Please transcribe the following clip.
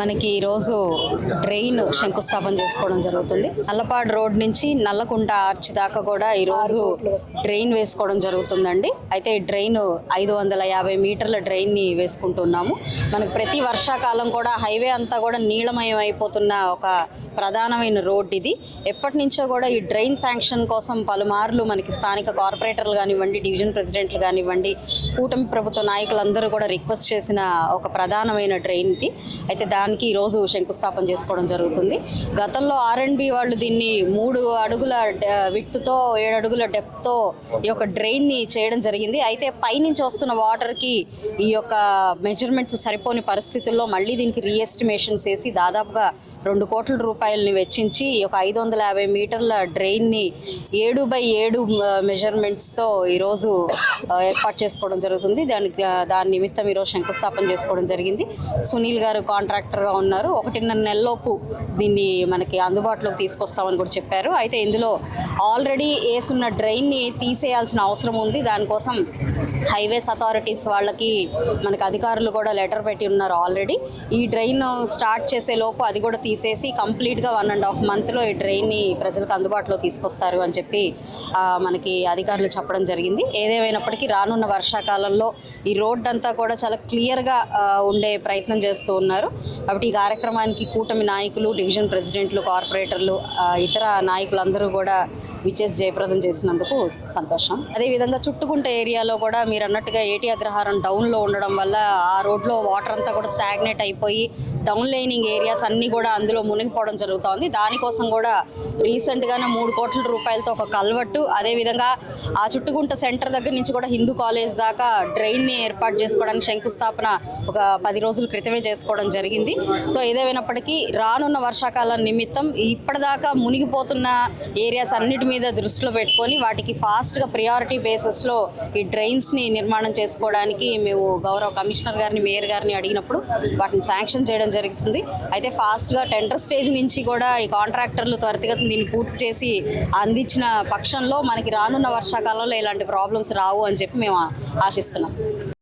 మనకి ఈరోజు డ్రైన్ శంకుస్థాపన చేసుకోవడం జరుగుతుంది. నల్లపాడు రోడ్ నుంచి నల్లకుంట ఆర్చ్ దాకా కూడా ఈరోజు డ్రైన్ వేసుకోవడం జరుగుతుందండి. అయితే ఈ డ్రైన్ ఐదు వందల యాభై మీటర్ల డ్రైన్ని వేసుకుంటున్నాము. మనకు ప్రతి వర్షాకాలం కూడా హైవే అంతా కూడా నీలమయం అయిపోతున్న ఒక ప్రధానమైన రోడ్ ఇది. ఎప్పటి నుంచో కూడా ఈ డ్రైన్ శాంక్షన్ కోసం పలుమార్లు మనకి స్థానిక కార్పొరేటర్లు కానివ్వండి డివిజన్ ప్రెసిడెంట్లు కానివ్వండి కూటమి ప్రభుత్వ నాయకులందరూ కూడా రిక్వెస్ట్ చేసిన ఒక ప్రధానమైన డ్రైన్ ఇది. అయితే దానికి ఈరోజు శంకుస్థాపన చేసుకోవడం జరుగుతుంది. గతంలో ఆర్ అండ్ బి వాళ్ళు దీన్ని మూడు అడుగుల విత్తుతో ఏడు అడుగుల డెప్త్తో ఈ యొక్క డ్రైన్ని చేయడం జరిగింది. అయితే పైనుంచి వస్తున్న వాటర్కి ఈ యొక్క మెజర్మెంట్స్ సరిపోని పరిస్థితుల్లో మళ్ళీ దీనికి రీఎస్టిమేషన్ చేసి దాదాపుగా రెండు కోట్ల రూపాయలు రూపాయలని వెచ్చించి ఒక ఐదు వందల యాభై మీటర్ల డ్రైన్ని ఏడు బై ఏడు మెజర్మెంట్స్తో ఈరోజు ఏర్పాటు చేసుకోవడం జరుగుతుంది. దానికి దాని నిమిత్తం ఈరోజు శంకుస్థాపన చేసుకోవడం జరిగింది. సునీల్ గారు కాంట్రాక్టర్గా ఉన్నారు. ఒకటిన్నర నెలలోపు దీన్ని మనకి అందుబాటులోకి తీసుకొస్తామని కూడా చెప్పారు. అయితే ఇందులో ఆల్రెడీ వేసున్న డ్రైన్ని తీసేయాల్సిన అవసరం ఉంది. దానికోసం హైవేస్ అథారిటీస్ వాళ్ళకి మనకి అధికారులు కూడా లెటర్ పెట్టి ఉన్నారు ఆల్రెడీ. ఈ డ్రైన్ స్టార్ట్ చేసే లోపు అది కూడా తీసేసి కంప్లీట్ కంప్లీట్గా వన్ అండ్ హాఫ్ మంత్లో ఈ ట్రైన్ని ప్రజలకు అందుబాటులో తీసుకొస్తారు అని చెప్పి మనకి అధికారులు చెప్పడం జరిగింది. ఏదేమైనప్పటికీ రానున్న వర్షాకాలంలో ఈ రోడ్ అంతా కూడా చాలా క్లియర్గా ఉండే ప్రయత్నం చేస్తూ ఉన్నారు. కాబట్టి ఈ కార్యక్రమానికి కూటమి నాయకులు డివిజన్ ప్రెసిడెంట్లు కార్పొరేటర్లు ఇతర నాయకులందరూ కూడా విచ్చేసి జయప్రదం చేసినందుకు సంతోషం. అదేవిధంగా చుట్టుకుంట ఏరియాలో కూడా మీరు అన్నట్టుగా ఏటీ అగ్రహారం డౌన్లో ఉండడం వల్ల ఆ రోడ్లో వాటర్ అంతా కూడా స్టాగ్నేట్ అయిపోయి డౌన్ లైనింగ్ ఏరియాస్ అన్నీ కూడా అందులో మునిగిపోవడం జరుగుతోంది. దానికోసం కూడా రీసెంట్గానే మూడు కోట్ల రూపాయలతో ఒక కల్వట్టు. అదేవిధంగా ఆ చుట్టుకుంట సెంటర్ దగ్గర నుంచి కూడా హిందూ కాలేజ్ దాకా డ్రైన్ని ఏర్పాటు చేసుకోవడానికి శంకుస్థాపన ఒక పది రోజుల క్రితమే చేసుకోవడం జరిగింది. సో ఏదేమైనప్పటికీ రానున్న వర్షాకాలం నిమిత్తం ఇప్పటిదాకా మునిగిపోతున్న ఏరియాస్ అన్నిటి మీద దృష్టిలో పెట్టుకొని వాటికి ఫాస్ట్గా ప్రియారిటీ బేసిస్లో ఈ డ్రైన్స్ని నిర్మాణం చేసుకోవడానికి మేము గౌరవ కమిషనర్ గారిని మేయర్ గారిని అడిగినప్పుడు వాటిని శాంక్షన్ చేయడం జరుగుతుంది. అయితే ఫాస్ట్గా టెండర్ స్టేజ్ నుంచి కూడా ఈ కాంట్రాక్టర్లు త్వరితగతిన దీన్ని పూర్తి చేసి అందించిన పక్షంలో మనకి రానున్న వర్షాకాలంలో ఇలాంటి ప్రాబ్లమ్స్ రావు అని చెప్పి మేము ఆశిస్తున్నాం.